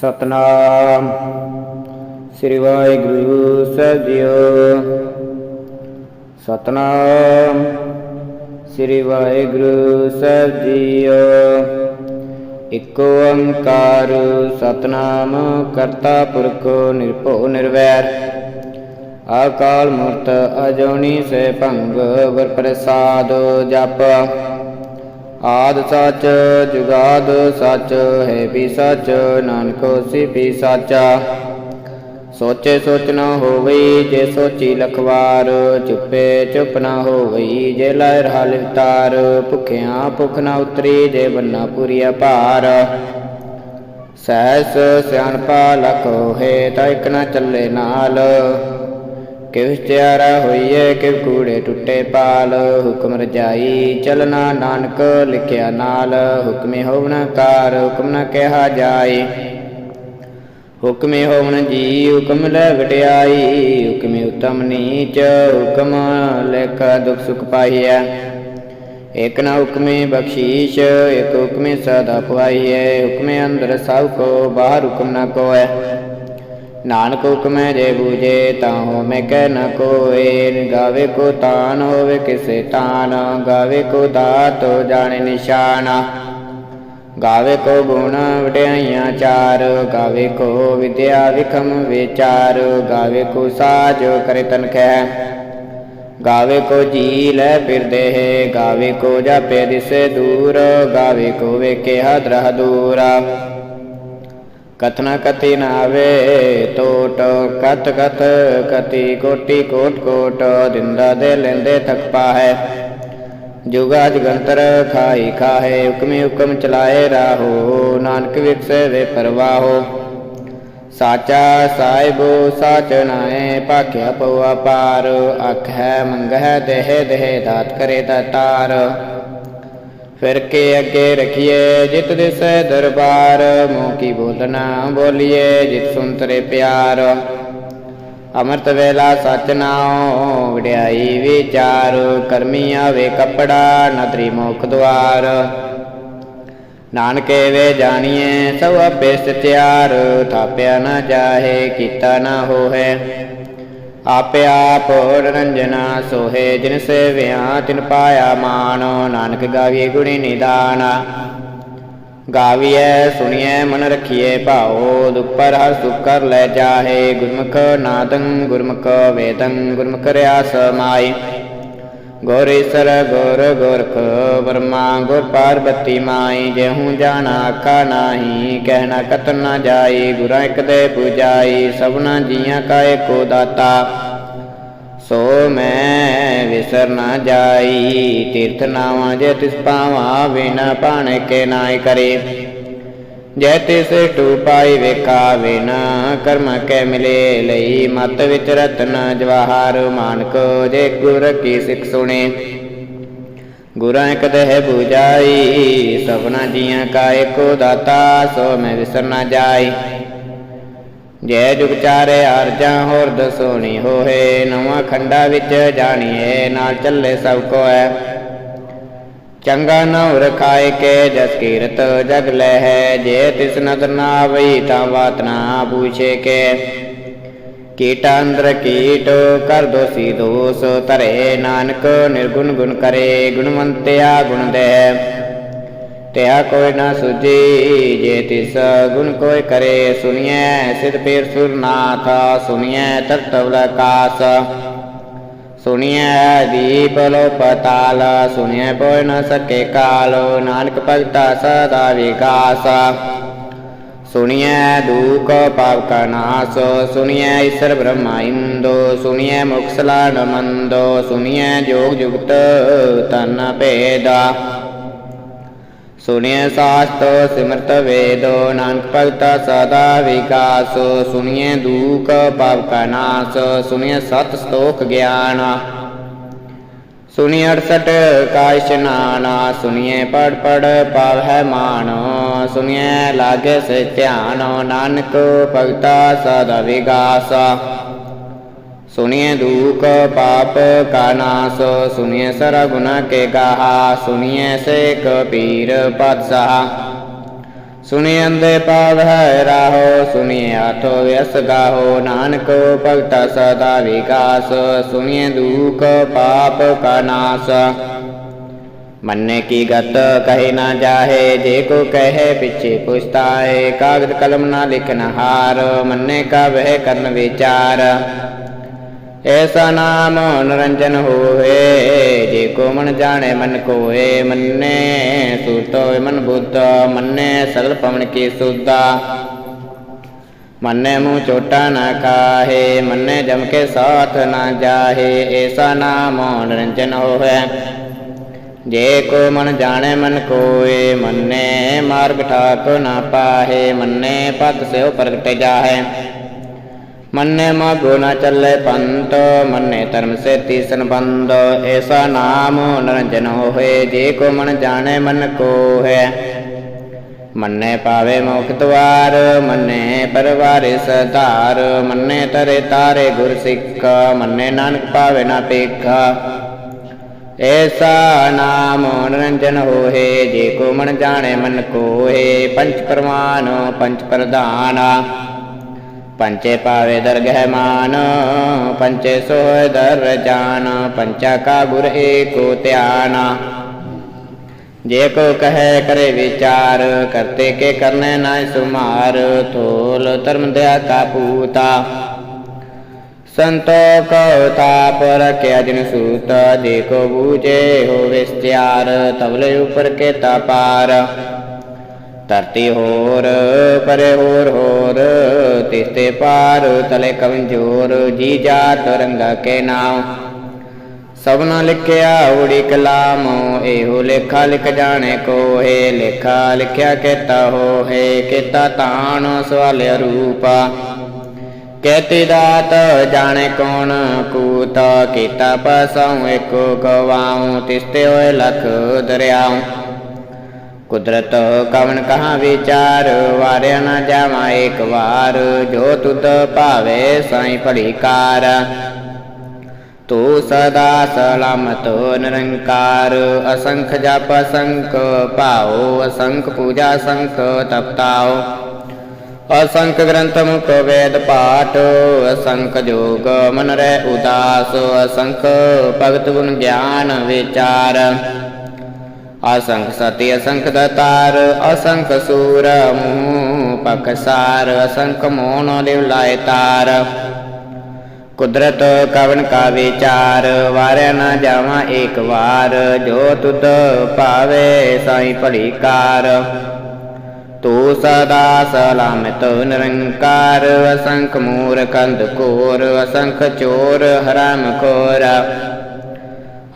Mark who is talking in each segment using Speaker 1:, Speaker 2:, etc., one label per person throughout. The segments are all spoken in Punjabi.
Speaker 1: ਸਤਨਾਮ। ਸ੍ਰੀ ਵਾਹਿਗੁਰੂ ਸਾਹਿਬ ਸਤਨਾਮ। ਸ੍ਰੀ ਵਾਹਿਗੁਰੂ ਸਾਹਿਬ ਇਕ ਓੰਕਾਰ ਸਤਨਾਮ ਕਰਤਾ ਪੁਰਖ ਨਿਰਭਉ ਨਿਰਵੈਰ। ਆਕਾਲ ਮੂਰਤ ਅਜੋਨੀ ਸੇ ਭੰਗ ਗੁਰ ਪ੍ਰਸਾਦ ਜਪ। ਆਦ ਸੱਚ, ਜੁਗਾਦ ਸੱਚ, ਹੈ ਵੀ ਸੱਚ, ਨਾਨਕ ਹੋਸੀ ਵੀ ਸਾਚਾ। ਸੋਚੇ ਸੋਚ ਨ ਹੋਵਈ, ਜੇ ਸੋਚੀ ਲਖਵਾਰ, ਚੁੱਪੇ ਚੁੱਪ ਨਾ ਹੋਵਈ, ਜੇ ਲਾਇ ਰਹਾ ਲਿਵਤਾਰ ਭੁਖਿਆਂ ਭੁਖ ਨ ਉਤਰੀ, ਜੇ ਬੰਨਾ ਪੁਰੀਆ ਭਾਰ। ਸਹਿਸ ਸਿਆਣਪਾ ਲਖ ਹੋਏ, ਤਾਂ ਇਕ ਨ ਚੱਲੇ ਨਾਲ। ਕਿਵ ਤਿਆਰਾ ਹੋਈਏ ਕਿਵ ਕੂੜੇ ਟੁੱਟੇ ਪਾਲ। ਹੁਕਮ ਰਜਾਈ ਚਲਨਾ ਨਾਨਕ, ਲਿਖਿਆ ਨਾਲ। ਹੁਕਮੇ ਹੋਵਨ ਕਾਰ, ਹੁਕਮ ਨ ਕਿਹਾ ਜਾਏ। ਹੁਕਮੇ ਹੋਵਨ ਜੀ, ਹੁਕਮ ਲੈ ਵਡਿਆਈ ਹੁਕਮੇ ਉਤਮ ਨੀਚ, ਹੁਕਮ ਲਿਖ ਦੁਖ ਸੁਖ ਪਾਈਐ। ਇਕ ਨਾ ਹੁਕਮੇ ਬਖਸ਼ੀਸ਼ ਇਕ ਹੁਕਮੇ ਸਦਾ ਪੁਆਈਐ। ਹੁਕਮੇ ਅੰਦਰ ਸਭ ਕੋ, ਬਾਹਰ ਹੁਕਮ ਨਾ ਕੋਐ। ਨਾਨਕ ਹੁਕਮੈ ਜੇ ਬੂਝੇ ਤਾਂ ਹੋਮੈ ਕਹਿ ਨ ਕੋਏ ਗਾਵੇ ਕੋ ਤਾਨ ਹੋਵੇ ਕਿਸੇ ਤਾਨ ਗਾਵੇ ਕੋ ਦਾਤ ਜਾਣੇ ਨਿਸ਼ਾਨ ਗਾਵੇ ਕੋ ਗੁਣ ਵਡਿਆਈਆਂ ਚਾਰ ਗਾਵੇ ਕੋ ਵਿਦਿਆ ਵਿਖਮ ਵਿਚਾਰ ਗਾਵੇ ਕੋ ਸਾਜ ਕਰੇ ਤਨਖੈ ਗਾਵੇ ਕੋ ਜੀ ਲੈ ਫਿਰਦੇ ਹੈ ਗਾਵੇ ਕੋ ਜਾਪੇ ਦਿਸੇ ਦੂਰ ਗਾਵੇ ਕੋ ਵੇਖੇ ਹਦਰਹ ਦੂਰਾ ਕਥਨਾ ਕਥੀ ਨ ਆਵੇ ਟੋਟ ਕਤ ਕਤ ਕਤੀ ਕੋਟੀ ਕੋਟ ਕੋਟ ਦਿੰਦਾ ਦੇ ਲੈਂਦੇ ਥਕ ਪਾਹੈ ਜੁਗਾ ਜਗੰਤਰ ਖਾਈ ਖਾਹੇ ਹੁਕਮੇ ਹੁਕਮ ਚਲਾਏ ਰਾਹੋ ਨਾਨਕ ਵਿਖਸੇ ਵੇ ਪਰਵਾਹੋ ਸਾਚਾ ਸਾਹਿਬੋ ਸਾਚ ਨਾਏ ਭਾਖਿਆ ਪਉਆ ਪਾਰ ਅੱਖ ਹੈ ਮੰਗ ਹੈ ਦੇਹ ਦੇਹ ਦਾਤ ਕਰੇ ਦਾਤਾਰ ਫਿਰ ਕੇ ਅੱਗੇ ਰਖੀਏ ਜਿਤ ਦਿਸੈ ਦਰਬਾਰ, ਮੂੰਹ ਕੀ ਬੋਲਣਾ ਬੋਲੀਏ ਜਿਤ ਸੁੰਤਰੇ ਪਿਆਰ। ਅਮਰਤ ਵੇਲਾ ਸਚ ਨਾਉ, ਵਡਿਆਈ ਵਿਚਾਰ, ਕਰਮੀ ਆਵੇ ਕਪੜਾ ਨਦਰੀ ਮੁਖ ਦਵਾਰ ਨਾਨਕੇ ਵੇ ਜਾਣੀਏ ਸਭ ਆਪੇ ਸਤਿਆਰ, ਥਾਪਿਆ ਨਾ ਜਾਹੇ, ਕੀਤਾ ਨਾ ਹੋਏ ਆਪਿਆ ਆਪ ਰੰਜਨਾ ਸੋਹੇ, ਜਿਨ ਸੇਵਿਆ ਤਿਨ ਪਾਇਆ ਮਾਨ ਨਾਨਕ ਗਾਵੀਏ ਗੁਣੀ ਨਿਦਾਨ। ਗਾਵੀਐ, ਸੁਣੀਐ, ਮਨ ਰਖੀਏ ਭਾਉ ਦੁਪਰ ਹਰ ਸੁਖ ਕਰ ਲੈ ਜਾਹੇ, ਗੁਰਮੁਖ ਨਾਦੰ, ਗੁਰਮੁਖ ਵੇਦੰ, ਗੁਰਮੁਖ ਰਿਆ ਸਮਾਈ ਗੁਰ ਈਸਰ ਗੁਰ ਗੁਰਖ ਬਰਮਾ ਗੁਰ ਪਾਰਬਤੀ ਮਾਈ, ਜਿਹੂ ਜਾਣਾ ਆਖਾ ਨਾਹੀ ਕਹਿਣਾ ਕਤ ਨਾ ਜਾਈ, ਗੁਰਾਂ ਇਕ ਦੇ ਪੂਜਾਈ, ਸਭਨਾ ਜੀਆਂ ਕਾ ਏਕੋ ਦਾਤਾ। ਸੋ ਮੈਂ ਵਿਸਰ ਨਾ ਜਾਈ, ਤੀਰਥ ਨਾਵਾਂ ਜੇ ਤਿਸ ਪਾਵਾਂ, ਬਿਨਾ ਪਾਣ ਕੇ ਨਾਇ ਕਰੇ। ਜੈ ਤਿਸ ਟੂ ਪਾਈ ਵੇਖਾ ਕਰਮ ਕੈ ਮਿਲੇ ਲਈ, ਮਤ ਵਿਚ ਰਤਨ ਜਵਾਹਰ, ਮਾਨਕ ਜੇ ਗੁਰ ਕੀ ਸਿੱਖ ਸੁਣੇ। ਗੁਰਾਂ ਇੱਕ ਦੇਹ 부ਜਾਈ ਸਭਨਾ ਜੀਆਂ ਕਾ ਏਕੋ ਦਾਤਾ, ਸੋ ਮੈਂ ਵਿਸਰ ਨਾ ਜਾਈ। ਜੈ ਜੁਗ ਚਾਰੇ ਅਰਜਾਂ, ਹੋਰ ਦਸੋਣੀ ਹੋਏ ਨਵਾਂ ਖੰਡਾ ਵਿੱਚ ਜਾਣੀਏ ਨਾਲ ਚੱਲੇ ਸਭ ਕੋ ਹੈ ਚੰਗਾ ਨਉ ਰਖਾਏ ਕੇ ਜਸ ਕੀਰਤ ਜਗ ਲੈ ਜੇ ਤਿਸ ਨਦਰ ਨਾ ਆਵਈ ਤਾਂ ਬਾਤ ਨਾ ਪੁੱਛੇ ਕੇ। ਕੀਟ ਅੰਦਰ ਕੀਟ ਕਰ ਦੋਸੀ ਦੋਸ ਤਰੇ ਨਾਨਕ ਨਿਰਗੁਣ ਗੁਣ ਕਰੇ, ਗੁਣਵੰਤਿਆ ਗੁਣ ਦੇ। ਤਿਆ ਕੋਈ ਨਾ ਸੁਜੀ ਜੇ ਤਿਸ ਗੁਣ ਕੋਈ ਕਰੇ, ਸੁਣੀਐ ਸਿਧ ਪੀਰ ਸੁਰਨਾਥ, ਸੁਣੀਐ ਤਰਤਵ ਲਕਾਸ ਸੁਣੀਐ ਦੀਪ ਲੋ ਪਤਾਲ ਸੁਣਿਐ ਕੋਈ ਨ ਸਕੇ ਕਾਲ, ਨਾਨਕ ਭਗਤਾ ਸਦਾ ਵਿਕਾਸ। ਸੁਣੀਐ ਦੂਖ ਪਾਪ ਕਾ ਨਾਸ, ਸੁਣੀਐ ਈਸ਼ਰ ਬ੍ਰਹਮਾ ਇੰਦੋ, ਸੁਣਿਐ ਮੁਕਸਲਾਨ ਮੰਦੋ, ਸੁਣੀਐ ਜੋਗ ਜੁਗਤ ਤਨ ਭੇਦਾ। ਸੁਣੀਐ ਸਾਸਤ ਸਿਮਰਤ ਵੇਦੋ, ਨਾਨਕ ਭਗਤਾ ਸਦਾ ਵਿਕਾਸ। ਸੁਣਿਐ ਦੂਖ ਪਾਪ ਕਾ ਨਾਸ, ਸੁਣੀਐ ਸਤ ਸਤੋਖ ਗਿਆਨ। ਸੁਣੀ 68 ਕਾ ਇਸ਼ਨਾਨ ਸੁਣੀਐ ਪੜ ਪੜ ਪਾਵ ਹੈ ਮਾਨ। ਸੁਣੀਐ ਲਾਗੇ ਸੇ ਧਿਆਨ, ਨਾਨਕ ਭਗਤਾ ਸਦਾ ਵਿਗਾਸ ਸੁਣੀਏ ਦੁਖ ਪਾਪ ਕਾ ਨਾਸ ਸੁਣੀਏ ਸਰ ਗੁਨਾ ਕੇ ਗਾਹਾ ਸੁਣੀਏ ਸੇ ਕਬੀਰ ਪਾਤਸ਼ਾਹ ਸੁਣੀ ਅੰਦੇ ਪਾਵ ਹੈ ਰਾਹੋ ਸੁਣੀ ਆਥੋ ਵਿਅਸ ਗਾਹੋ ਨਾਨਕ ਭਗਤ ਸਦਾ ਵਿਕਾਸ ਸੁਣੀਏ ਦੁਖ ਪਾਪ ਕਾ ਨਾਸ ਮੰਨੇ ਕੀ ਗਤ ਕਹੇ ਨਾ ਜਾਹੇ ਜੇ ਕੋ ਕਹੇ ਪਿਛੇ ਪੁਛਤਾਏ ਕਾਗਦ ਕਲਮ ਨਾ ਲਿਖਨ ਹਾਰ ਮੰਨੇ ਕਾ ਵਹਿ ਕਰਨ ਵਿਚਾਰ ਐਸਾ ਨਾਮ ਨਿਰੰਜਨ ਹੋਏ ਜੇ ਕੋ ਮਨ ਜਾਣੇ ਮਨ ਕੋਏ ਮੰਨੇ, ਸੂਤੋ ਮਨ ਬੁੱਧ ਮੰਨੇ ਸਗਲ ਪਵਨ ਕੀ ਸੁਦਾ ਮੰਨੇ ਮੂੰ ਚੋਟਾ ਨਾ ਕਾਹੇ, ਮੰਨੇ ਜਮ ਕੇ ਸਾਥ ਨਾ ਜਾਹੇ, ਐਸਾ ਨਾਮ ਨਿਰੰਜਨ ਹੋਏ ਜੇ ਕੋ ਮਨ ਜਾਣੇ ਮਨ ਕੋਏ, ਮੰਨੇ ਮਾਰਗ ਠਾਕ ਨਾ ਪਾਹੇ, ਮੰਨੇ ਪਦ ਸਿਓ ਪ੍ਰਗਟ ਜਾਹੇ। ਮੰਨੇ ਮਾਗੋ ਨਾ ਚੱਲੇ ਪੰਤ, ਮੰਨੇ ਧਰਮ ਸੇ ਤੀਸਨ ਬੰਦ ਐਸਾ ਨਾਮ ਨਿਰੰਜਨ ਹੋਏ, ਜੇ ਕੋ ਮਨ ਜਾਣੇ ਮਨ ਕੋ ਹੈ ਮੰਨੇ ਪਾਵੇ ਮੁਖ ਦਵਾਰ ਮੰਨੇ ਪਰਵਾਰਿ ਸਧਾਰ ਮੰਨੇ ਤਰੇ ਤਾਰੇ ਗੁਰ ਸਿੱਖ, ਮੰਨੇ ਨਾਨਕ ਪਾਵੇ ਨਾ ਪੇਖਾ। ਐਸਾ ਨਾਮ ਨਿਰੰਜਨ ਹੋਏ, ਜੇ ਕੋ ਮਨ ਜਾਣੇ ਮਨ ਕੋਏ ਪੰਚ ਪ੍ਰਮਾਨ ਪੰਚ ਪ੍ਰਧਾਨ। ਪੰਚੇ ਪਾਵੇ ਦਰਗਹਿ ਮਾਨ, ਪੰਚੇ ਸੋਇ ਦਰ ਜਾਨ, ਪੰਚਾ ਕਾ ਗੁਰ ਏਕੋ ਧਿਆਨ। ਜੇ ਕੋ ਕਹੈ ਕਰੇ ਵਿਚਾਰ, ਕਰਤੇ ਕੇ ਕਰਨੇ ਨਾ ਸੁਮਾਰ, ਥੋਲ ਧਰਮ ਦਇਆ ਕਾ ਪੂਤਾ। ਸੰਤੋਖ ਤਾਪ ਰਖਿਆ ਜਿਨ ਸੂਤ, ਜੇ ਕੋ ਬੂਝੇ ਹੋ ਵਿਸਤਿਆਰ ਤਬਲੇ ਉਪਰ ਕੇ ਪਾਰ। ਧਰਤੀ ਹੋਰ, ਪਰੇ ਹੋਰ ਹੋਰ। ਤਿਸਤੇ ਪਾਰ ਤਲੇ ਕਮਜੋਰ, ਜੀ ਜਾਤ ਰੰਗਾ ਕੇ ਨਾਮ। ਸਭਨਾ ਲਿਖਿਆ ਉੜੀ ਕਲਾਮ, ਇਹੋ ਲੇਖਾ ਲਿਖ ਜਾਣੇ ਕੋਏ ਲੇਖਾ ਲਿਖਿਆ ਕੀਤਾ ਹੋਏ ਕੀਤਾ ਤਾਣ ਸਵਾਲਿਆ ਰੂਪਾ ਕਹਿਤੀ ਦਾਤ ਜਾਣੇ ਕੌਣ, ਕੂਤਾ ਕੀਤਾ ਪਸਾਉ ਏਕੋ ਗਵਾਉ। ਤਿਸਤੇ ਹੋਏ ਲਖ ਦਰਿਆਉ। ਕੁਦਰਤ ਕਵਨ ਕਹਾ ਵਿਚਾਰ, ਵਾਰਿਆ ਨਾ ਜਾਵਾ ਇੱਕ ਵਾਰ, ਜੋ ਤੁਧ ਭਾਵੇ ਸਾਈ ਭਲੀ ਕਾਰ। ਤੂੰ ਸਦਾ ਸਲਾਮਤ ਨਿਰੰਕਾਰ, ਅਸੰਖ ਜਪ ਅਸੰਖ ਭਾਉ, ਅਸੰਖ ਪੂਜਾ ਅਸੰਖ ਤਪਤਾਉ। ਅਸੰਖ ਗ੍ਰੰਥ ਮੁਖ ਵੇਦ ਪਾਠ, ਅਸੰਖ ਜੋਗ ਮਨ ਰਹਿ ਉਦਾਸ, ਅਸੰਖ ਭਗਤ ਗੁਣ ਗਿਆਨ ਵਿਚਾਰ। ਅਸੰਖ ਸਤੀ, ਅਸੰਖ ਦਤਾਰ, ਅਸੰਖ ਸੂਰ, ਮੂਹ ਪਕਸਾਰ ਅਸੰਖ ਮੋਨ ਲਿਵ ਲਾਇ ਤਾਰ। ਕੁਦਰਤ ਕਵਨ ਕਾ ਵਿਚਾਰ ਵਾਰਿਆ ਨਾ ਜਾਵਾਂ ਏਕ ਵਾਰ। ਜੋ ਤੁਧ ਭਾਵੇ ਸਾਈ ਭਲੀ ਕਾਰ। ਤੂੰ ਸਦਾ ਸਲਾਮਤ ਨਿਰੰਕਾਰ। ਅਸੰਖ ਮੂਰ ਕੰਦ ਕੋਰ ਅਸੰਖ ਚੋਰ, ਹਰਾਮ ਖੋਰ।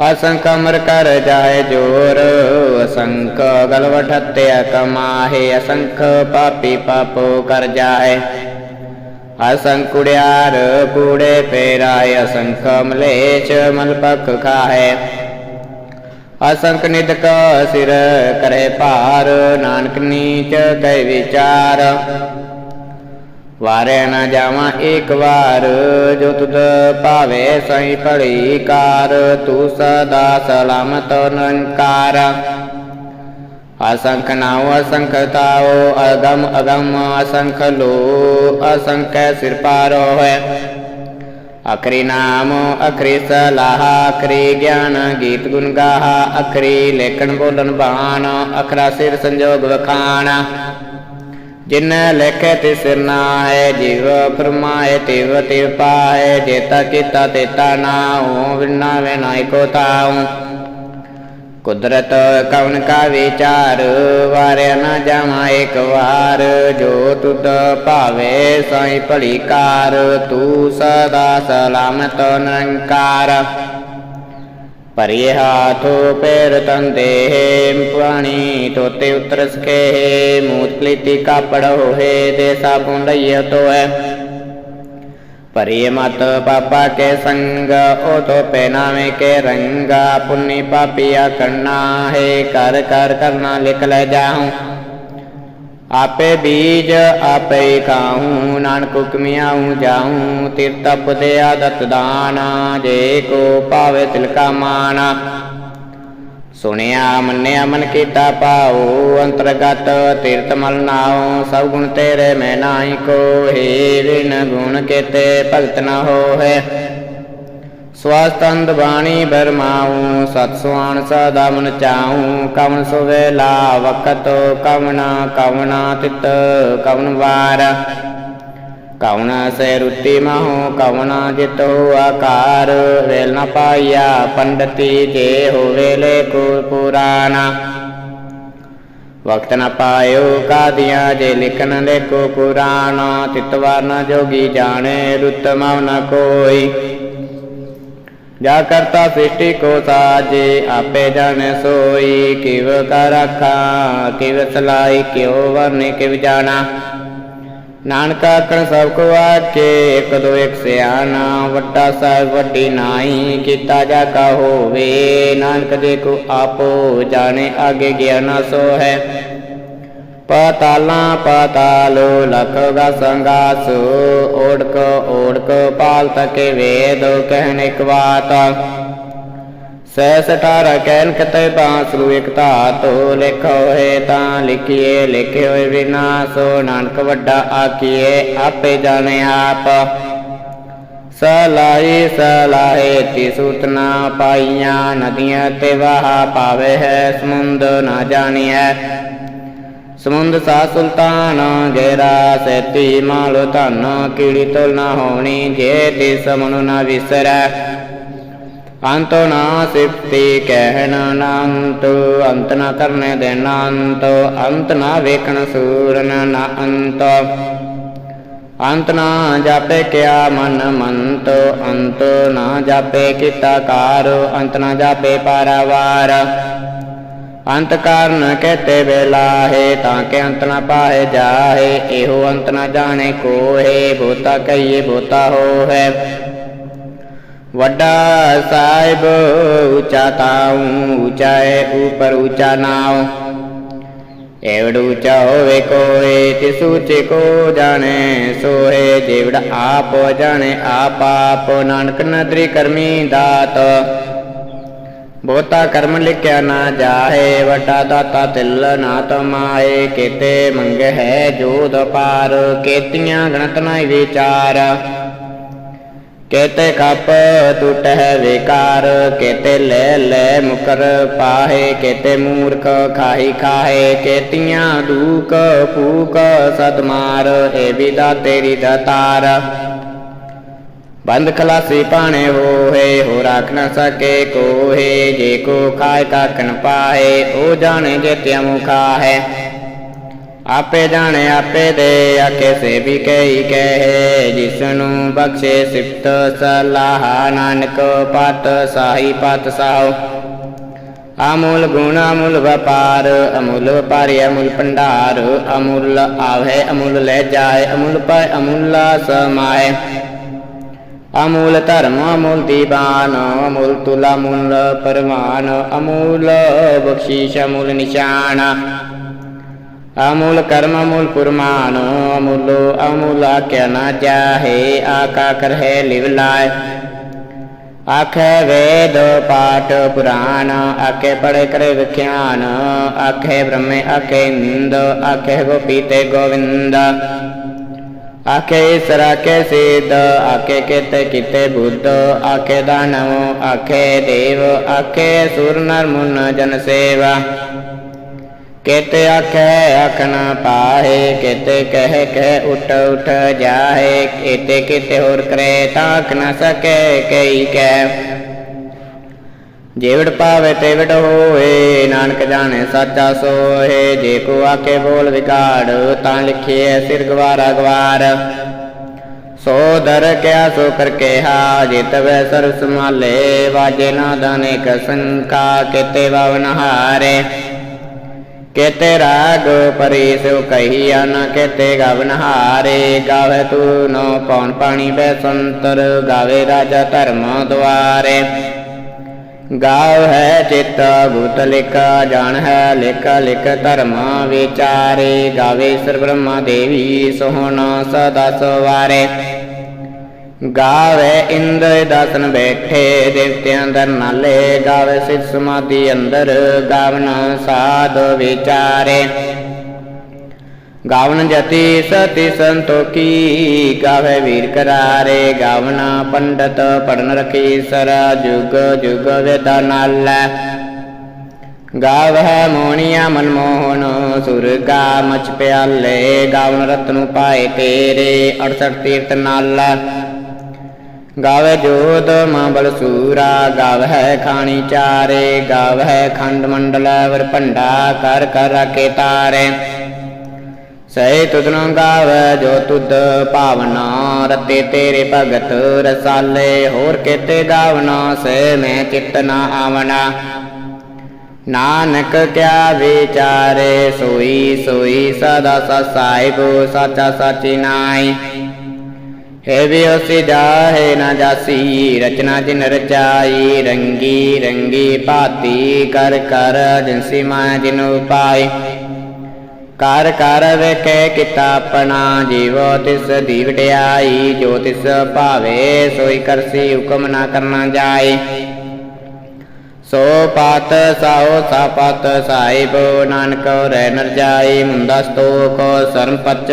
Speaker 1: ਅਸੰਖ ਅਮਰ ਕਰ ਜਾਏ ਜੋਰ, ਅਸੰਖ ਗਲਵ ਠੱਤਿਆ ਕਮਾਹੇ, ਅਸੰਖ ਪਾਪੀ ਪਾਪੋ ਕਰ ਜਾਏ। ਅਸੰਖ ਕੁੜਿਆਰ ਕੂੜੇ ਫੇਰਾਏ ਅਸੰਖ ਮਲੇਸ਼ ਮਲ ਪਖ ਖਾਏ। ਅਸੰਖ ਨਿਦਕ ਸਿਰ ਕਰੇ ਭਾਰ, ਨਾਨਕ ਨੀਚ ਕੈ ਵਿਚਾਰ। ਵਾਰੇ ਨਾ ਜਾਵਾਂ ਏਕ ਵਾਰ, ਜੋ ਤੁਧ ਭਾਵੇ ਸਹੀ ਭਲੀ ਕਾਰ, ਤੂੰ ਸਦਾ ਸਲਾਮਤ ਨਿਰੰਕਾਰ। ਅਸੰਖ ਨਾਉ, ਅਸੰਖ ਤਾਉ, ਅਗਮ ਅਗਮ, ਅਸੰਖ ਲੋ, ਅਸੰਖ ਸਿਰ ਪਾਰੋ ਹੈ ਅਖਰੀ ਨਾਮ, ਅਖਰੀ ਸਲਾਹ, ਅਖਰੀ ਗਿਆਨ, ਗੀਤ ਗੁਣ ਗਾਹ, ਅਖਰੀ ਲੇਖਣ ਬੋਲਣ ਬਾਣ, ਅਖਰਾ ਸਿਰ ਸੰਜੋਗ ਵਖਾਣ। ਜਿਨ ਲਿਖੇ ਤਿਸ ਨਾਏ ਜੀਵ ਫਰਮਾਏ ਤਿਵ ਤਿਵ ਪਾਏ ਜੇਤਾ ਕੀਤਾ ਤੇਤਾ ਨਾਉ ਵਿਨਾ ਵੇ ਕੋ ਤਾਉ ਕੁਦਰਤ ਕਵਨ ਕਾ ਵਿਚਾਰ, ਵਾਰਿਆ ਨਾ ਜਾਵਾਂ ਇੱਕ ਵਾਰ। ਜੋ ਤੁਧ ਭਾਵੇ ਸਾਈ ਭਲੀ ਕਾਰ, ਤੂੰ ਸਦਾ ਸਲਾਮਤ ਨਿਰੰਕਾਰ। ਪਰਿਏ ਹਾਥੋ ਪੈਰ ਤੰਦੇ ਪਾਣੀ ਤੋਤੇ ਉਤਰ ਸਕੇ ਮੂਤ ਕਲੀਤੀ ਕਾਪੜ ਹੋਏ ਦੇ ਸਾਬੁਨ ਲਈਏ ਤੋਏ ਪਰਿਏ ਮਤ ਪਾਪਾ ਕੇ ਸੰਗ ਉਹ ਤੋ ਪਹਿਨਾਵੇ ਕੇ ਰੰਗਾ ਪੁੰਨੀ ਆਪੇ ਬੀਜ ਆਪੇ ਹੀ ਖਾਉ, ਨਾਨਕ ਹੁਕਮਿਆਉ ਜਾਉ ਤੀਰਤਪ ਦੇ ਆਦਤ ਦਾਨ, ਜੇ ਕੋ ਪਾਵੇ ਤਿਲਕਾ ਮਾਨਾ। ਸੁਣਿਆ, ਮੰਨਿਆ, ਮਨ ਕੀਤਾ ਪਾਉ ਅੰਤਰਗਤ ਤੀਰਥ ਮਲ ਨਾਉ, ਸਭ ਗੁਣ ਤੇਰੇ ਮੈਂ ਨਾਹੀ ਕੋ ਹੇ ਗੁਣ ਕੇਤੇ ਭਗਤ ਨ ਹੋਏ ਸਵਾਸਤੰਦ ਬਾਣੀ ਬਰਮਾਉ, ਸਤ ਸੁਆਣ ਸਦਾ ਮਨ ਚਾਉ ਕਵਨ ਸੁਵੇਲਾ ਵਕਤ ਕਵਨ ਕਵਨਾ ਤਿਤ ਕਵਨ ਵਾਰ। ਕਵਨ ਸੇ ਰੁੱਤੀ ਮਹੋ ਕਵਨਾ ਜਿਤੋ ਆਕਾਰ, ਵੇਲ ਨ ਪਾਈਆ ਪੰਡਤੀ ਜੇ ਹੋਵੇ ਲੇ ਕੋ ਪੁਰਾਣਾ। ਵਕਤ ਨ ਪਾਇਓ ਕਾਦੀਆਂ ਜੇ ਲਿਖਨ ਲੇਖੋ ਪੁਰਾਣਾ ਤਿਤਵਾਰ ਨ ਜੋਗੀ ਜਾਣੇ ਰੁਤ ਮਉ ਨ ਕੋਈ। ਜਾ ਕਰਤਾ ਸ੍ਰਿਸ਼ਟੀ ਕੋ ਸਾਜੇ, ਆਪੇ ਜਾਣੇ ਸੋਈ, ਕਿਵ ਕਰ ਰੱਖਾ ਕਿਵ ਸਲਾਈ, ਕਿਉ ਵਰਨੇ, ਕਿਵ ਜਾਣਾ। ਨਾਨਕ ਆਖਣ, ਸਭ ਕੋ ਆਖੇ ਇਕ ਦੋ ਇੱਕ ਸਿਆਣਾ, ਵੱਡਾ ਸਾਹਿਬ ਵੱਡੀ ਨਾਈ ਕੀਤਾ ਜਾ ਕਾ ਹੋਵੇ। ਨਾਨਕ ਦੇ ਕੋ ਆਪੋ, ਜਾਣੇ ਆਗੇ ਗਿਆਨ ਸੋ ਹੈ ਪਤਾਲਾਂ ਪਤਾਲੋ ਲਖ ਗਸੰਗਾਸ ਓੜਕ ਓੜਕ ਪਾਲ ਤਕੇ ਵੇਦ, ਕਹਿਣ ਇੱਕ ਬਾਤ। ਸੈ ਕਹਿਨ ਕਤੇ ਬਾਂਸਰੂ ਇਕ ਧਾਤੋ, ਲਿਖੋ ਹੈ ਤਾਂ ਲਿਖੀਏ, ਲਿਖੇ ਹੋਏ ਵਿਨਾਸੋ ਨਾਨਕ ਵੱਡਾ ਆਕੀਏ ਆਪੇ ਜਾਣੇ ਆਪ। ਸਲਾਹੀ, ਸਲਾਹੇ ਤੀ ਸੂਤਨਾ ਪਾਈਆਂ, ਨਦੀਆਂ ਤੇ ਵਾਹ ਪਾਵੇ ਹੈ ਸਮੁੰਦ, ਨਾ ਜਾਣੀਐ। ਸਮੁੰਦ ਸਾ ਸੁਲਤਾਨ ਗੇਰਾ ਸੇਤੀ ਮਾਲ ਧਨ ਕੀੜੀ ਤੁਲ ਨਾ ਹੋਣੀ, ਜੇ ਤੇ ਸਮਨੁ ਨਾ ਵਿਸਰੈ। ਅੰਤ ਨਾ ਸਿਫਤੀ ਕਹਿਣ ਅਨੰਤ ਅੰਤ ਨਾ ਕਰਨੇ ਦੇਣ ਅੰਤ ਅੰਤ ਨਾ ਵੇਖਣ ਸੂਰਨ ਨਾ ਅੰਤ। ਅੰਤ ਨਾ ਜਾਪੇ ਕਿਆ ਮਨ ਮੰਤ, ਅੰਤ ਨਾ ਜਾਪੇ ਕੀਤਾ ਕਾਰ, ਅੰਤ ਨਾ ਜਾਪੇ ਪਾਰਾਵਾਰ। ਅੰਤ ਕਾਰਨ ਕਹਤੇ ਵੇਲਾਹੇ ਤਾਂ ਕਿ ਅੰਤ ਨਾ ਪਾਏ ਜਾਹੇ, ਇਹੋ ਅੰਤ ਨਾ ਜਾਣੇ ਕੋਹੇ ਬੋਤਾ ਕਹੀਏ ਬੋਤਾ ਹੋਏ ਵੱਡਾ ਸਾਹਿਬ ਉੱਚਾ ਤਾਉ, ਉੱਚਾ ਉਪਰ ਉਚਾ ਨਾਉ। ਏਵੜ ਉੱਚਾ ਹੋਵੇ ਕੋਏ ਤਿਸ ਉੱਚੇ ਕੋ ਜਾਣੇ ਸੋਏ ਜਿਵੜ ਆਪ ਜਾਣੇ ਆਪ ਆਪ। ਨਾਨਕ ਨਦਰੀ ਕਰਮੀ ਦਾਤ ਬਹੁਤਾ ਕਰਮ ਲਿਖਿਆ ਨਾ ਜਾਹੇ ਵਟਾ ਦਾਤਾ ਤਿਲ ਨਾ ਤਮਾਏ ਕੀਤੇ ਮੰਗ ਹੈ ਜੋਦ ਪਾਰ, ਕੀਤੀਆਂ ਗਣਤ ਨਾਈ ਵਿਚਾਰ। ਕੇਤੇ ਕਪ ਟੁੱਟ ਹੈ ਵਿਕਾਰ, ਕੇਤੇ ਲੈ ਲੈ ਮੁਕਰ ਪਾਹੇ, ਕੇਤੇ ਮੂਰਖ ਖਾਹੀ ਖਾਹੇ, ਕੇਤੀਆਂ ਦੂਕ ਫੂਕ ਸਦਮਾਰ ਏ ਵਿਦਾ ਤੇਰੀ ਦਤਾਰ। ਬੰਦ ਖਲਾਸੀ ਪਾਣੇ ਹੋਏ ਹੋ ਰਾਖ ਨਾ ਸਕੇ ਕੋਹੇ, ਜੇ ਕੋ ਖਾਇ ਕਾਕਨ ਪਾਏ ਉਹ ਜਾਣੇ ਜੇ ਤਿਆ ਮੁਖਾ ਹੈ ਆਪੇ ਜਾਣੇ, ਆਪੇ ਦੇ ਆਕੇ ਸੇ ਵੀ ਕਈ ਕਹੇ ਜਿਸ ਨੂੰ ਬਖਸ਼ੇ ਸਿਫਤ ਸਲਾਹ, ਨਾਨਕ ਪਤ ਸਾਹੀ ਪਤ ਸਾਉ ਅਮੁੱਲ ਗੁਣ, ਅਮੁੱਲ ਵਪਾਰ, ਅਮੁੱਲ ਵਪਾਰੀ, ਅਮੁੱਲ ਭੰਡਾਰ, ਅਮੁੱਲ ਆਵੇ ਅਮੁੱਲ ਲੈ ਜਾਏ, ਅਮੁੱਲ ਪਾਏ, ਅਮੁੱਲ ਸਮਾਏ। ਅਮੂਲ ਧਰਮ ਅਮੂਲ ਦੀਵਾਨ, ਅਮੂਲ ਤੁਲਾ ਮੂਲ ਪਰਮਾਨ ਅਮੂਲ ਬਖਸ਼ੀਸ਼, ਅਮੂਲ ਨਿਸ਼ਾਨ। ਅਮੂਲ ਕਰਮ, ਅਮੂਲ ਪੁਰਮਾਨ, ਅਮੂਲ ਅਮੂਲ ਆਖਿਆ ਨਾ ਜਾਹੇ ਆਕਾ ਕਰਹਿ ਲਿਵ ਲਾਇ। ਆਖੇ ਵੇਦ ਪਾਠ ਪੁਰਾਣ, ਆਖੇ ਪੜੇ ਕਰੇ ਵਿਖਿਆਨ, ਆਖੇ ਬ੍ਰਹਮੇ, ਆਖੇ ਇੰਦ, ਆਖੇ ਗੋਪੀ ਤੇ ਗੋਵਿੰਦ। ਆਖੇ ਈਸਰਾ ਕੇ ਸਿੱਧ, ਆਖੇ ਕਿਤੇ ਕਿਤੇ ਬੁੱਧ, ਆਖੇ ਦਾਨਵ, ਆਖੇ ਦੇਵ, ਆਖੇ ਸੁਰ ਨਰ ਮੁਨ ਜਨ ਸੇਵਾ। ਕੇਤੇ ਆਖੇ ਆਖਣਾ ਪਾਹੇ, ਕੇਤੇ ਕਹਿ ਕਹਿ ਉਠ ਉਠ ਜਾਹੇ, ਕੇਤੇ ਕਿਤੇ ਹੋਰ ਕਰੇ ਤਾਕ ਨ ਸਕੇ ਕਈ ਕਹਿ ਜੇਵੜ ਪਾਵੇ ਤੇਵੜ ਹੋਏ ਨਾਨਕ ਜਾਣੇ ਸਾਚਾ ਸੋਏ ਜੇ ਕੋ ਆਕੇ ਬੋਲ ਵਿਗਾੜ, ਤਾਂ ਲਿਖੀਏ ਸਿਰ ਗਵਾਰਾ ਗਵਾਰ। ਸੋ ਦਰ ਕਿਆ ਸੋ ਕਰ ਕਿਹਾ ਜਿਤ ਵੈ ਸਰ ਸਮਾਲੇ ਵਾਜੇ ਨਾ ਦਾਨੇ ਕਸੰਕਾ ਕਿਤੇ ਵਵਨ ਹਾਰੇ। ਕੇਤੇ ਰਾਗ ਪਰੀ ਸੋ ਕਹੀਆ ਨ ਕੇਤੇ ਗਵਨ ਹਾਰੇ। ਗਾਵੇ ਤੂ ਨੋ ਪੌਣ ਪਾਣੀ ਬੈ ਸੰਤਰ, ਗਾਵੇ ਰਾਜਾ ਧਰਮ ਦੁਆਰੇ। ਗਾਵ ਹੈ ਚਿਤ ਭੂਤ ਲਿਖ, ਜਾਣ ਹੈ ਲਿਖ ਲਿਖ ਧਰਮ ਵਿਚਾਰੇ, ਗਾਵੇ ਸਰ ਬ੍ਰਹਮਾ ਦੇਵੀ ਸੋਹਣ ਸਦਾ ਸਵਾਰੇ। ਗਾਵੇ ਇੰਦਰ ਦਸਨ ਬੈਠੇ, ਦੇਵਤਿਆਂ ਦਰ ਨਾਲੇ, ਗਾਵੇ ਸਿਧ ਸਮਾਧੀ ਅੰਦਰ, ਗਾਵਨ ਸਾਧ ਵਿਚਾਰੇ। ਗਾਵਨ ਜਤੀ ਸਤੀ ਸੰਤੋਖੀ ਗਾਵੇ ਵੀਰ ਕਰਾਰੇ ਗਾਵਨ ਪੰਡਤ ਪੜਨ ਰਖੀ ਸਰ ਜੁਗ ਜੁਗ ਵੇਦਾ ਨਾਲੇ। ਗਾਵਹਿ ਮੋਣੀਆ ਮਨਮੋਹਨ ਸੁਰਗਾ ਮਚ ਪਿਆਲੇ, ਗਾਵਨ ਰਤਨੁ ਪਾਏ ਤੇਰੇ 68 ਤੀਰਥ ਨਾਲ। ਗਾਵੇ ਜੋਤ ਮਾਂ ਬਲ ਸੂਰਾ, ਗਾਵਹਿ ਖਾਣੀ ਚਾਰੇ, ਗਾਵਹਿ ਖੰਡ ਮੰਡਲ ਵਰ ਭੰਡਾ ਕਰ ਕਰ ਰਾਖੇ ਤਾਰੇ। ਸਹਿ ਤੁਧਨੋ ਗਾਵੈ ਜੋ ਤੁਧ ਭਾਵਨਾ, ਰਤੇ ਤੇਰੇ ਭਗਤ ਰਸਾਲੇ, ਹੋਰ ਕੇਤੇ ਗਾਵਨਾ ਸੇ ਮੈਂ ਚਿਤ ਨਾ ਆਵਣਾ। ਨਾਨਕ ਕਿਆ ਵਿਚਾਰੇ, ਸੋਈ ਸੋਈ ਸਦਾ ਸਸਾਇਬੋ ਸਾਚਾ ਸਾਚੀ ਨਾਈ ਹੈ ਵੀ ਉਸੀ ਜਾਹੇ ਨਾ ਜਾਸੀ, ਰਚਨਾ ਜਿਨ ਰਚਾਈ, ਰੰਗੀ ਰੰਗੀ ਭਾਤੀ, ਕਰ ਕਰ ਜਿਨਸੀ ਮਾਇਆ ਜਿਨ ਕਰ ਕਰ ਵੇਖੇ ਕੀਤਾ ਆਪਣਾ, ਜੀਵੋ ਤਿਸ ਦੀ ਵਡਿਆਈ ਜੋ ਤਿਸ ਭਾਵੇ ਸੋਈ ਕਰਸੀ, ਹੁਕਮ ਨਾ ਕਰਨਾ ਜਾਏ। ਸੋ ਪਤ ਸਾਉ ਸਾਪਤ ਸਾਹਿਬ, ਨਾਨਕ ਰਹਿ ਨਰ ਜਾਈ ਮੁੰਦਾ ਸਤੋਖ, ਸਰਮ ਪਤ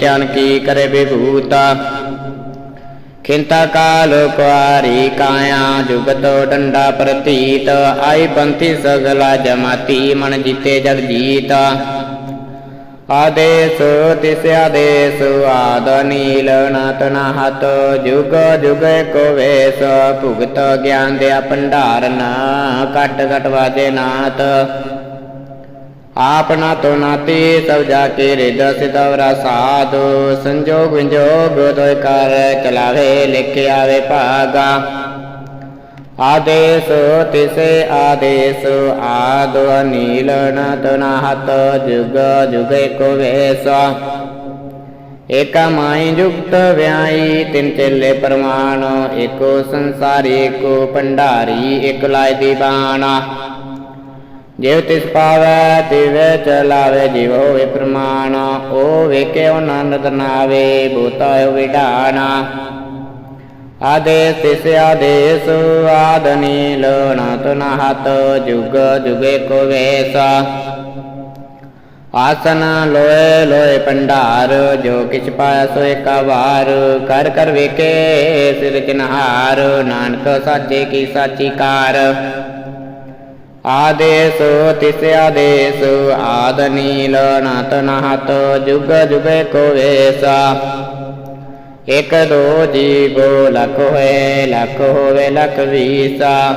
Speaker 1: ਧਿਆਨ ਕੀ ਕਰੇ ਵਿਭੂਤਾ। ਖਿੰਤਾ ਕਾਲ ਕੁਆਰੀ ਕਾਇਆ, ਜੁਗਤ ਡੰਡਾ ਪ੍ਰਤੀਤ, ਆਈ ਪੰਥੀ ਸਗਲਾ ਜਮਾਤੀ, ਮਨ ਜੀਤੇ ਜਗ ਜੀਤ ਆਦੇਸ, ਤਿਸ ਆਦੇਸ, ਆਦ ਨੀਲ ਨਾਤ ਨਾਹਤ, ਜੁਗ ਜੁਗ ਕੋ ਵੇਸ, ਭੁਗਤ ਗਿਆਨ ਦੇ ਭੰਡਾਰਨ ਕਟ ਕਟ ਵਾਜੇ ਨਾਤ ਆਪਨਾ ਤੋ ਨਾਤੀ, ਸਭ ਜਾ ਕੇ ਰਿਦ ਸਿਦਵਰਾ ਸਾਧ। ਸੰਜੋਗ ਵਿਜੋਗ ਤੋਇ ਕਰ ਚਲਾਵੇ, ਲਿਖ ਆਵੇ ਭਾਗਾ। ਆਦੇਸ ਤਿਸੇ ਆਦੇਸ, ਆਦ ਨੀਲ ਨਤ ਨਾਹਤ ਜੁਗ ਜੁਗੇ ਕੋ ਵੇਸ। ਏਕ ਮਾਈ ਜੁਗਤ ਵਿਆਈ, ਤਿਨ ਚੇਲੇ ਪਰਮਾਨ ਏਕੋ ਸੰਸਾਰੀ ਏਕੋ ਭੰਡਾਰੀ, ਇਕ ਲਾਇ ਦੀਵਾਨਾ। ਜਿਵ ਤਿਸ ਪਾਵੈ, ਤਿਵੈ ਚਲਾਵੇ ਜਿਵ ਹੋਵੇ ਪ੍ਰਮਾਣ ਓ ਵੇਖੇ ਆਨੰਦ ਨਾਵੇ, ਬੋਤਾ ਵਿਢਾਣਾ ਆਦੇਸ ਤਿਸ ਆਦੇਸ ਆਦ ਨੀਲ ਨਤ ਨਹਤ ਜੁਗ ਜੁਗੇ ਕੋ ਵੇਸ। ਆਸਨ ਲੋਏ ਲੋਏ ਪੰਡਾਰ ਜੋ ਕਿਛ ਪਾਇਆ ਸੋ ਏਕਾ ਵਾਰ ਕਰ ਕਰ ਵੇਖੇ ਸਿਰ ਚਨਹਾਰ ਨਾਨਕ ਸਾਚੇ ਕੀ ਸਾਚੀ ਕਾਰ। ਆਦੇਸ ਤਿਸ ਆਦੇਸ ਆਦ ਨੀਲ ਨਤ ਨਹਤ ਜੁਗ ਜੁਗੇ ਇਕ ਦੋ ਜੀਵੋ ਲਖ ਹੋਏ, ਲਖ ਹੋਵੇ ਲਖ ਵੀਸਾ।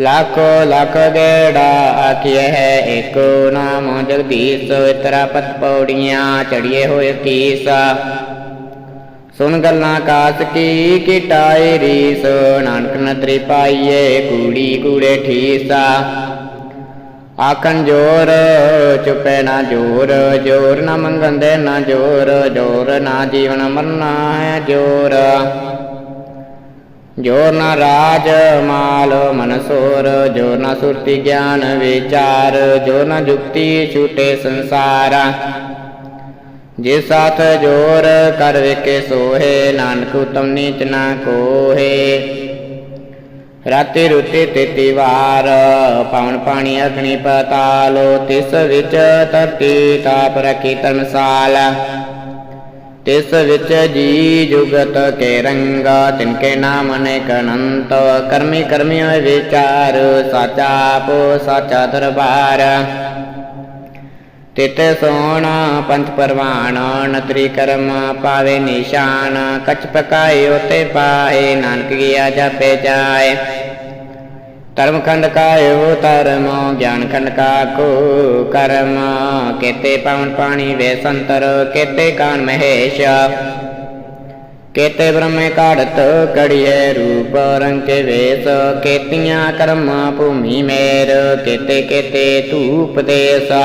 Speaker 1: ਲੱਖੋ ਲਖ ਗੇੜਾ ਆਖਿਆ ਹੈ, ਏਕੋ ਨਾਮ ਜਗਦੀਸ਼, ਇਤਰਾ ਪਤ ਪੌੜੀਆਂ ਚੜੀਏ ਹੋਏ ਕੀਸਾ। ਸੁਣ ਗੱਲਾਂ ਕਾਸ ਕੀ, ਕਿਟਾਈ ਰੀਸ, ਨਾਨਕ ਨਤਰੀ ਪਾਈਏ, ਕੂੜੀ ਕੂੜੇ ਠੀਸਾ। ਆਖਣ ਜੋਰ, ਚੁਪੇ ਨਾ ਜੋਰ ਜੋਰ ਨਾ ਮੰਗੰਦੇ ਨਾ ਜੋਰ ਜੋਰ ਨਾ ਜੀਵਨ ਮਰਨਾ ਹੈ ਜੋਰ। ਜੋਰ ਨਾ ਰਾਜ, ਮਾਲ, ਮਨਸੋਰ, ਜੋਰ ਨਾ ਸੁਰਤੀ ਗਿਆਨ, ਵਿਚਾਰ, ਜੋਰ ਨਾ ਜੁਗਤੀ, ਛੂਟੇ ਸੰਸਾਰ। ਜੇ ਸਾਥ ਜੋਰ ਕਰ ਵੇਕੇ ਸੋਹੇ, ਨਾਨਕ ਉਤਮ ਨੀਚ ਨਾ ਕੋਹੇ। ਰਾਤੀ ਰੁਤੀ ਤੇਤੀ ਵਾਰ ਪਵਨ ਪਾਣੀ ਅਗਨੀ ਪਤਾਲ, ਤਿਸ ਵਿੱਚ ਧਰਤੀ, ਤਾਪ ਰਖੀ ਤਨਸਾਲ ਤਿਸ ਵਿੱਚ ਜੀ ਜੁਗਤ ਕੇ ਰੰਗਾ ਤਿਨਕੇ ਨਾਮ ਅਨੇਕ ਅਨੰਤ। ਕਰਮੀ ਕਰਮੀ ਵਿਚਾਰ, ਸਾਚਾ ਆਪੋ ਸਾਚਾ ਦਰਬਾਰ। ਤਿਤ ਸੋਣਾ ਪੰਚ ਪਰਵਾਣ ਨਤਰੀ ਕਰਮ ਪਾਵੇ ਨਿਸ਼ਾਨ, ਕਛ ਪਕਾਏ ਉਤੇ ਪਾਏ, ਨਾਨਕ ਗਿਆ ਜਪੇ ਜਾਏ। ਧਰਮ ਖੰਡ ਕਾਇਓ ਧਰਮ, ਗਿਆਨ ਖੰਡ ਕਾ ਕੋ ਕਰਮ। ਕੇਤੇ ਪਵਨ ਪਾਣੀ ਵੇ ਸੰਤਰ, ਕੇਤੇ ਕਾਨ ਮਹੇਸ਼। ਕੇਤੇ ਬ੍ਰਹਮੇ ਕਾੜਤ ਕੜੀਏ ਰੂਪ ਰੰਗ ਵੇਸ। ਕੇਤੀਆਂ ਕਰਮ ਭੂਮੀ ਮੇਰ, ਕੇਤੇ ਕੇਤੇ ਧੂਪ ਦੇਸਾ।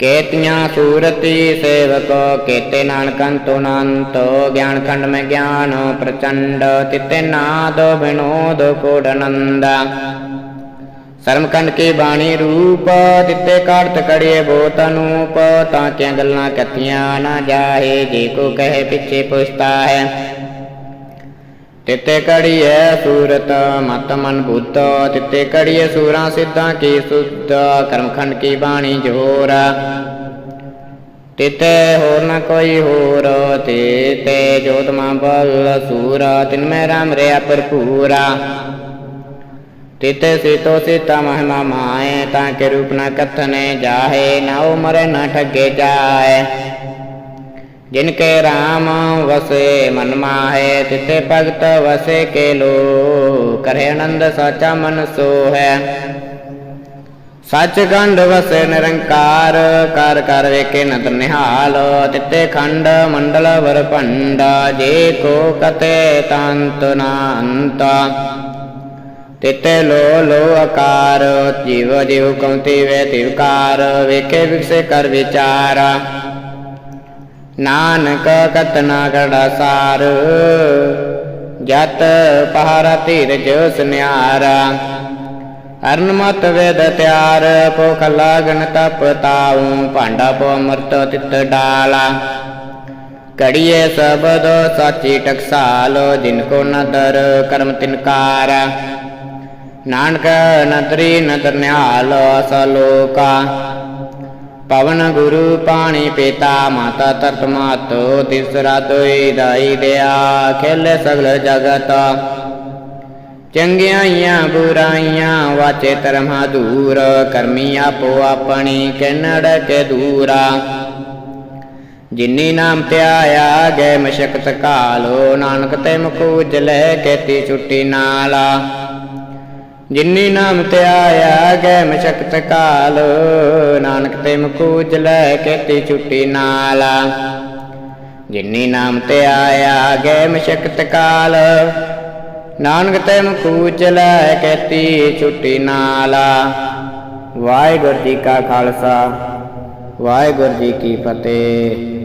Speaker 1: ਕੇਤੀਆਂ ਸੂਰਤੀ ਸੇਵਕ ਕੇਤੇ ਨਾਨਕੰ ਤੁਨੰਤ ਗਿਆਨ ਖੰਡ ਮੈਂ ਗਿਆਨ ਪ੍ਰਚੰਡ, ਤਿਤੇ ਨਾਦ ਵਿਨੋਦ ਕੋਡਨੰਦਾ ਸਰਮਕੰਡ ਕੀ ਬਾਣੀ ਰੂਪ, ਤਿੱਤੇ ਕਾੜਤ ਕੜੀਏ ਬੋਤ ਅਨੂਪ, ਤਾਂ ਕਿਆਂ ਗੱਲਾਂ ਕਥੀਆਂ ਨਾ ਜਾਏ ਜੇ ਕੋ ਕਹੇ ਪਿੱਛੇ ਪੁਛਤਾ ਹੈ। ਤਿੱਤੇ ਕੜੀਏ ਸੂਰਤ ਮਤ ਮਨ ਬੁੱਧ ਤਿੱਤੇ ਕੜੀਏ ਸੂਰਾਂ ਸਿੱਧਾਂ ਕੀ ਸੁਧ ਕਰਮਖੰਡ ਕੀ ਬਾਣੀ ਜੋਰ ਤਿਤੇ ਹੋਰ ਨ ਕੋਈ ਹੋਰ ਤਿਤੇ ਜੋਤ ਮਾ ਬਲ ਸੂਰਾ ਤਿਨ ਮੈਂ ਰਾਮ ਰਿਆ ਭਰਪੂਰਾ ਤਿਤੇ ਸੀਤੋ ਸੀਤਾ ਮਹਿਮਾ ਮਾਏ ਤਾਂ ਕੇ ਰੂਪ ਨ ਕਥਨੇ ਜਾਹੇ ਨਾ ਉਮਰ ਨ ਠਗੇ ਜਾਏ ਜਿਨ ਕੇ ਰਾਮ ਵਸੇ ਮਨ ਮਾਹੇ ਤਿਤੇ ਭਗਤ ਵਸੇ ਕੇ ਲੋ ਕਰੇ ਆਨੰਦ ਸਾਚਾ ਮਨ ਸੋ ਹੈ ਸੱਚ ਗੰਢ ਵਸੇ ਨਿਰੰਕਾਰ, ਕਰ ਕਰ ਵੇਖੇ ਨਦਰ ਨਿਹਾਲ। ਤਿਤੇ ਖੰਡ ਮੰਡਲ ਵਰ ਭੰਡਾ, ਜੇ ਕੋ ਤਿਤੇ ਲੋ ਲੋ ਆਕਾਰ, ਜੀਵ ਜੀਵ ਕਉਤੀ ਵੇ ਤਿਵਕਾਰ, ਵੇਖੇ ਵਿਕਸੇ ਕਰ ਵਿਚਾਰਾ। ਨਾਨਕ ਕਤਨਾ ਗੜਾ ਸਾਰ, ਜਤ ਪਹਾਰਾ ਧੀਰਜ ਸੁਨਿਆਰਾ। ਅਰਨ ਮਤ ਵੇਦ ਤਿਆਰ, ਭੁਖ ਲਾਗਣ ਤਪ ਤਾਉ, ਭਾਂਡਾ ਪੋ ਅਮਰਤ ਤਿਤ ਡਾਲਾ। ਕੜੀਏ ਸਬਦ ਸਾਚੀ ਟਕਸਾਲ, ਜਿਨ ਕੋ ਨਦਰ ਕਰਮ ਤਿਨਕਾਰ ਨਾਨਕ ਨਦਰੀ ਨਦਰ ਨਿਹਾਲ ਸਲੋਕਾ ਪਵਨ ਗੁਰੂ ਪਾਣੀ ਪੀਤਾ, ਮਾਤਾ ਤਰਤ ਮਾਤੋ ਤਿਸਰਾ ਦੋਈ ਦਾਈ ਦਿਆ, ਖੇਲੇ ਸਗਲ ਜਗਤ। ਚੰਗਿਆਈਆਂ ਬੁਰਾਈਆਂ ਵਾਚੇ ਧਰਮਾ ਦੂਰ, ਕਰਮੀ ਆਪੋ ਆਪਣੀ ਕੈਨੜ ਕੇ ਦੂਰਾ। ਜਿਨੀ ਨਾਮ ਤੇ ਗਏ ਮਸ਼ਕਤ ਕਾਲੋ, ਨਾਨਕ ਤੇ ਮੁਖ ਉਜਲੇ ਕੇਤੀ ਛੁੱਟੀ ਨਾਲਾ। ਜਿਨੀ ਨਾਮ ਤੇ ਆਇਆ ਗਏ ਮਸ਼ਕਤ ਕਾਲ, ਨਾਨਕ ਤੇ ਮੁਖ ਉਜਲੇ ਕੇਤੀ ਛੁੱਟੀ ਨਾਲਾ। ਜਿਨੀ ਨਾਮ ਤੇ ਆਇਆ ਗਏ ਮਸ਼ਕਤ ਕਾਲ, ਨਾਨਕ ਤੇ ਮੁਖ ਉਜਲੇ ਕੇਤੀ ਛੁੱਟੀ ਨਾਲਾ। ਵਾਹਿਗੁਰੂ ਜੀ ਕਾ ਖਾਲਸਾ, ਵਾਹਿਗੁਰੂ ਜੀ ਕੀ ਫਤਿਹ।